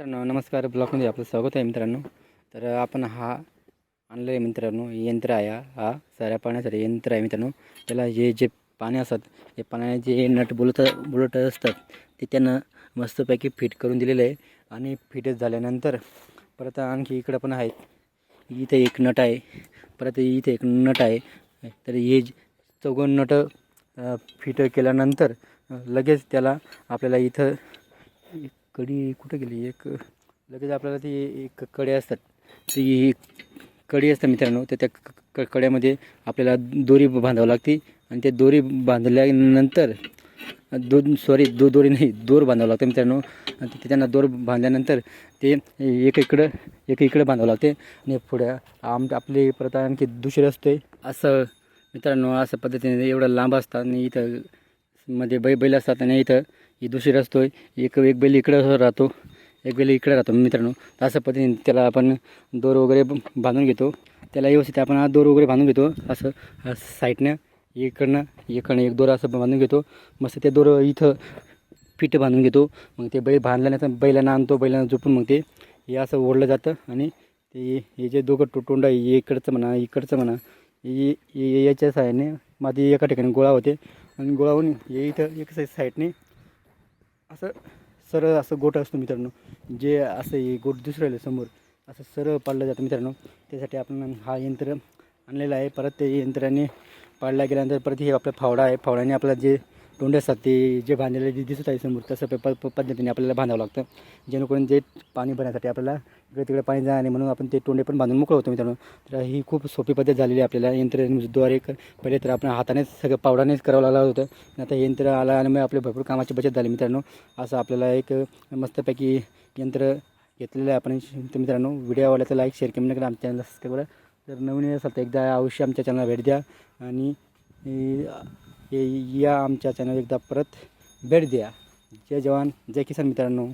मित्रांनो नमस्कार. ब्लॉगमध्ये आपलं स्वागत आहे मित्रांनो. तर आपण हा आणलं आहे मित्रांनो यंत्र आहे हा. हा साऱ्या पाण्यासाठी यंत्र आहे मित्रांनो. त्याला हे जे पाणी असतात हे पाण्याने जे नट बुलत बुलट असतात ते त्यानं मस्तपैकी फिट करून दिलेलं आहे. आणि फिट झाल्यानंतर परत आणखी इकडं पण आहेत इथे एक नट आहे. परत इथे एक नट आहे. तर हे ज- नट फिट केल्यानंतर लगेच त्याला आपल्याला इथं कडी कुठं गेली? एक लगेच आपल्याला ती एक कडे असतात. ती कडी असतात मित्रांनो तर त्या क- क- कड्यामध्ये आपल्याला दोरी बांधावं लागते आणि ते दोरी बांधल्यानंतर दोन सॉरी दो दोरी नाही दोर बांधावं लागतं मित्रांनो. आणि ते त्यांना दोर बांधल्यानंतर ते एक इकडं एक इकडं बांधावं लागते. आणि पुढे आम आपली परत आणखी दुसरे असते. असं मित्रांनो असं पद्धतीने एवढं लांब असतात आणि इथं मध्ये बै बैल असतात आणि इथं ही दुसरी असतोय एक एक बैल इकडं राहतो एक बैल इकडे राहतो मित्रांनो. असं पद्धतीने त्याला आपण दोर वगैरे बांधून घेतो. त्याला व्यवस्थित आपण हा दोर वगैरे बांधून घेतो. असं साईडनं इकडनं इकडनं एक दोर असं बांधून घेतो. मस्त ते दोर इथं पीठ बांधून घेतो. मग ते बैल बांधल्यानंतर बैलांना आणतो बैलांना झोपून मग ते हे असं ओढलं जातं आणि ते हे जे दोघं टो टोंड आहे इकडचं म्हणा इकडचं म्हणा याच्या साह्याने माती एका ठिकाणी गोळा होते. आणि गोळावून हे इथं एक साईडने असं सरळ असं गोट असतो मित्रांनो. जे असं हे गोट दिसून राहिलं समोर असं सरळ पाडलं जातं मित्रांनो. त्यासाठी आपण हा यंत्र आणलेला आहे. परत ते यंत्राने पाडल्या गेल्यानंतर परत हे आपला फावडा आहे. फावड्याने आपला जे तोंड ते जे बांधलेले जे दिसत आहे समोर तसं प पद्धतीने आपल्याला बांधावं लागतं. जेणेकरून जे पाणी भरण्यासाठी आपल्याला इकडे तिकडे पाणी जाणार नाही म्हणून आपण ते तोंडे पण बांधून मोकळं होतो मित्रांनो. तर ही खूप सोपी पद्धत झालेली आहे आपल्याला. यंत्रद्वारे पहिले तर आपण हातानेच सगळं पावडानेच करावं लागलं होतं. आता यंत्र आलं आणि मग आपले भरपूर कामाची बचत झाली मित्रांनो. असं आपल्याला एक मस्तपैकी यंत्र घेतलेलं आहे आपण. मित्रांनो व्हिडिओ आवडला तर लाईक शेअर कमेंट करा. आमच्या चॅनलला सबस्क्राईब करा. तर नवीन असाल तर एकदा अवश्य आमच्या चॅनलला भेट द्या. आणि या आमच्या चॅनल एकदा परत भेट द्या. जय जवान जय किसान मित्रांनो.